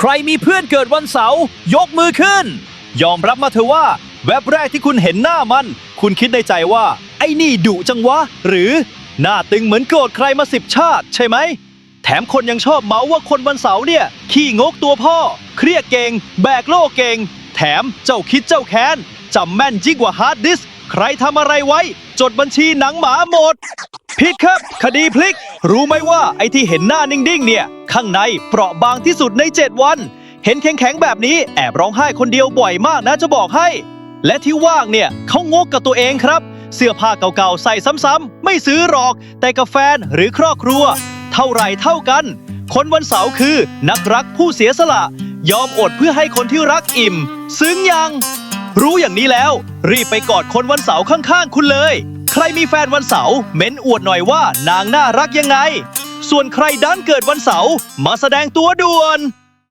ใครมีเพื่อนเกิดวันเสาร์ยกมือขึ้น ยอมรับมาเถอะว่า แวบแรกที่คุณเห็นหน้ามัน คุณคิดในใจว่า ไอ้นี่ดุจังวะ หรือ หน้าตึงเหมือนโกรธใครมาสิบชาติ ใช่ไหม แถมคนยังชอบเมาว่าคนวันเสาร์เนี่ย ขี้งกตัวพ่อ เครียดเก่ง แบกโลกเก่ง แถมเจ้าคิดเจ้าแค้นจำแม่นยิ่งกว่าฮาร์ดดิสใครทำอะไรไว้ จดบัญชีหนังหมาหมด ผิดครับ คดีพลิก รู้ไหมว่าไอ้ที่เห็นหน้านิ่งๆ เนี่ย ข้างในเปราะบางที่สุดใน 7 วัน เห็นแข็งๆ แบบนี้แอบร้องไห้คนเดียวบ่อยมากนะจะบอกให้ และที่ว่างเนี่ยเขางกกับตัวเองครับ เสื้อผ้าเก่าๆ ใส่ซ้ำๆ ไม่ซื้อหรอก แต่กับแฟนหรือครอบครัว เท่าไหร่เท่ากัน คนวันเสาร์คือนักรักผู้เสียสละ ยอมอดเพื่อให้คนที่รักอิ่ม ซึ้งยัง รู้อย่างนี้แล้ว รีบไปกอดคนวันเสาร์ข้างๆ คุณเลย รมีแฟนวันเสาร์เม้นอวดหน่อยว่านางน่ารักยังไง ส่วนใครดันเกิดวันเสาร์มาแสดงตัวด่วน